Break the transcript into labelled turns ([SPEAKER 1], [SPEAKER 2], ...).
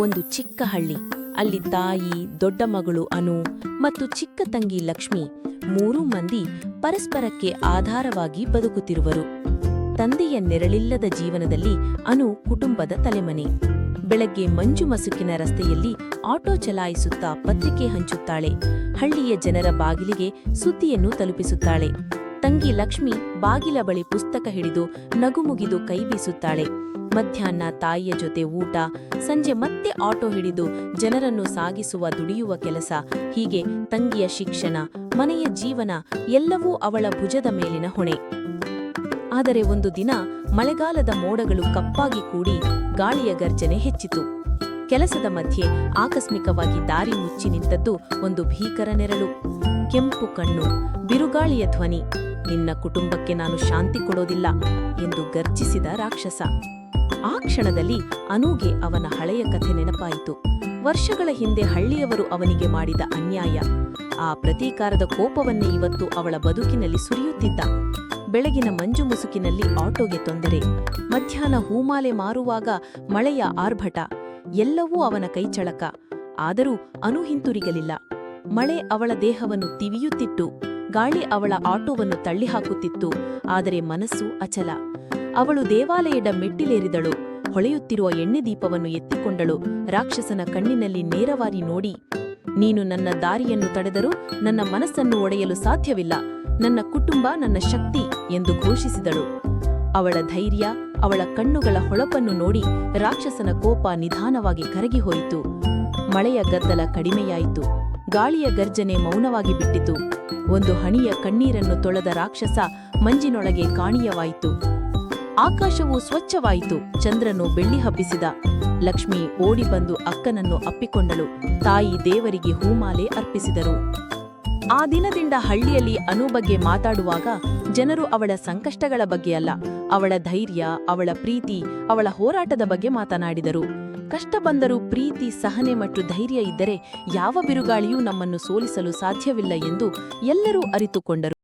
[SPEAKER 1] ಒಂದು ಚಿಕ್ಕ ಹಳ್ಳಿ. ಅಲ್ಲಿ ತಾಯಿ, ದೊಡ್ಡ ಮಗಳು ಅನು ಮತ್ತು ಚಿಕ್ಕ ತಂಗಿ ಲಕ್ಷ್ಮಿ ಮೂರೂ ಮಂದಿ ಪರಸ್ಪರಕ್ಕೆ ಆಧಾರವಾಗಿ ಬದುಕುತ್ತಿರುವರು. ತಂದೆಯ ನೆರಳಿಲ್ಲದ ಜೀವನದಲ್ಲಿ ಅನು ಕುಟುಂಬದ ತಲೆಮನೆ. ಬೆಳಗ್ಗೆ ಮಂಜು ಮಸುಕಿನ ರಸ್ತೆಯಲ್ಲಿ ಆಟೋ ಚಲಾಯಿಸುತ್ತಾ ಪತ್ರಿಕೆ ಹಂಚುತ್ತಾಳೆ. ಹಳ್ಳಿಯ ಜನರ ಬಾಗಿಲಿಗೆ ಸುದ್ದಿಯನ್ನು ತಲುಪಿಸುತ್ತಾಳೆ. ತಂಗಿ ಲಕ್ಷ್ಮಿ ಬಾಗಿಲ ಬಳಿ ಪುಸ್ತಕ ಹಿಡಿದು ನಗುಮುಗಿದು ಕೈ ಬೀಸುತ್ತಾಳೆ. ಮಧ್ಯಾಹ್ನ ತಾಯಿಯ ಜೊತೆ ಊಟ, ಸಂಜೆ ಮತ್ತೆ ಆಟೋ ಹಿಡಿದು ಜನರನ್ನು ಸಾಗಿಸುವ ದುಡಿಯುವ ಕೆಲಸ, ಹೀಗೆ ತಂಗಿಯ ಶಿಕ್ಷಣ, ಮನೆಯ ಜೀವನ ಎಲ್ಲವೂ ಅವಳ ಭುಜದ ಮೇಲಿನ ಹೊಣೆ. ಆದರೆ ಒಂದು ದಿನ ಮಳೆಗಾಲದ ಮೋಡಗಳು ಕಪ್ಪಾಗಿ ಕೂಡಿ ಗಾಳಿಯ ಗರ್ಜನೆ ಹೆಚ್ಚಿತು. ಕೆಲಸದ ಮಧ್ಯೆ ಆಕಸ್ಮಿಕವಾಗಿ ದಾರಿ ಮುಚ್ಚಿ ನಿಂತದ್ದು ಒಂದು ಭೀಕರ ನೆರಳು. ಕೆಂಪು ಕಣ್ಣು, ಬಿರುಗಾಳಿಯ ಧ್ವನಿ. ನಿನ್ನ ಕುಟುಂಬಕ್ಕೆ ನಾನು ಶಾಂತಿ ಕೊಡೋದಿಲ್ಲ ಎಂದು ಗರ್ಜಿಸಿದ ರಾಕ್ಷಸ. ಆ ಕ್ಷಣದಲ್ಲಿ ಅನೂಗೆ ಅವನ ಹಳೆಯ ಕಥೆ ನೆನಪಾಯಿತು. ವರ್ಷಗಳ ಹಿಂದೆ ಹಳ್ಳಿಯವರು ಅವನಿಗೆ ಮಾಡಿದ ಅನ್ಯಾಯ. ಆ ಪ್ರತೀಕಾರದ ಕೋಪವನ್ನೇ ಇವತ್ತು ಅವಳ ಬದುಕಿನಲ್ಲಿ ಸುರಿಯುತ್ತಿದ್ದ. ಬೆಳಗಿನ ಮಂಜು ಮುಸುಕಿನಲ್ಲಿ ಆಟೋಗೆ ತೊಂದರೆ. ಮಧ್ಯಾಹ್ನ ಹೂಮಾಲೆ ಮಾರುವಾಗ ಮಳೆಯ ಆರ್ಭಟ. ಎಲ್ಲವೂ ಅವನ ಕೈಚಳಕ ಆದರೂ ಅನು ಹಿಂತುರಿಗಲಿಲ್ಲ. ಮಳೆ ಅವಳ ದೇಹವನ್ನು ತಿವಿಯುತ್ತಿತ್ತು. ಗಾಳಿ ಅವಳ ಆಟೋವನ್ನು ತಳ್ಳಿಹಾಕುತ್ತಿತ್ತು, ಆದರೆ ಮನಸ್ಸು ಅಚಲ. ಅವಳು ದೇವಾಲಯದ ಮೆಟ್ಟಿಲೇರಿದಳು, ಹೊಳೆಯುತ್ತಿರುವ ಎಣ್ಣೆ ದೀಪವನ್ನು ಎತ್ತಿಕೊಂಡಳು, ರಾಕ್ಷಸನ ಕಣ್ಣಿನಲ್ಲಿ ನೇರವಾಗಿ ನೋಡಿ, ನೀನು ನನ್ನ ದಾರಿಯನ್ನು ತಡೆದರೂ ನನ್ನ ಮನಸ್ಸನ್ನು ಒಡೆಯಲು ಸಾಧ್ಯವಿಲ್ಲ, ನನ್ನ ಕುಟುಂಬ ನನ್ನ ಶಕ್ತಿ ಎಂದು ಘೋಷಿಸಿದಳು. ಅವಳ ಧೈರ್ಯ, ಅವಳ ಕಣ್ಣುಗಳ ಹೊಳಪನ್ನು ನೋಡಿ ರಾಕ್ಷಸನ ಕೋಪ ನಿಧಾನವಾಗಿ ಕರಗಿಹೋಯಿತು ಮಳೆಯ ಗದ್ದಲ ಕಡಿಮೆಯಾಯಿತು. ಗಾಳಿಯ ಗರ್ಜನೆ ಮೌನವಾಗಿ ಬಿಟ್ಟಿತು. ಒಂದು ಹಣಿಯ ಕಣ್ಣೀರನ್ನು ತೊಳೆದ ರಾಕ್ಷಸ ಮಂಜಿನೊಳಗೆ ಕಾಣಿಯವಾಯಿತು. ಆಕಾಶವು ಸ್ವಚ್ಛವಾಯಿತು. ಚಂದ್ರನು ಬೆಳ್ಳಿ ಹಬ್ಬಿಸಿದ. ಲಕ್ಷ್ಮಿ ಓಡಿ ಬಂದು ಅಕ್ಕನನ್ನು ಅಪ್ಪಿಕೊಂಡಳು. ತಾಯಿ ದೇವರಿಗೆ ಹೂಮಾಲೆ ಅರ್ಪಿಸಿದರು. ಆ ದಿನದಿಂದ ಹಳ್ಳಿಯಲ್ಲಿ ಅನು ಬಗ್ಗೆ ಮಾತಾಡುವಾಗ ಜನರು ಅವಳ ಸಂಕಷ್ಟಗಳ ಬಗ್ಗೆ ಅಲ್ಲ, ಅವಳ ಧೈರ್ಯ, ಅವಳ ಪ್ರೀತಿ, ಅವಳ ಹೋರಾಟದ ಬಗ್ಗೆ ಮಾತನಾಡಿದರು. ಕಷ್ಟ ಬಂದರೂ ಪ್ರೀತಿ, ಸಹನೆ ಮತ್ತು ಧೈರ್ಯ ಇದ್ದರೆ ಯಾವ ಬಿರುಗಾಳಿಯೂ ನಮ್ಮನ್ನು ಸೋಲಿಸಲು ಸಾಧ್ಯವಿಲ್ಲ ಎಂದು ಎಲ್ಲರೂ ಅರಿತುಕೊಂಡರು.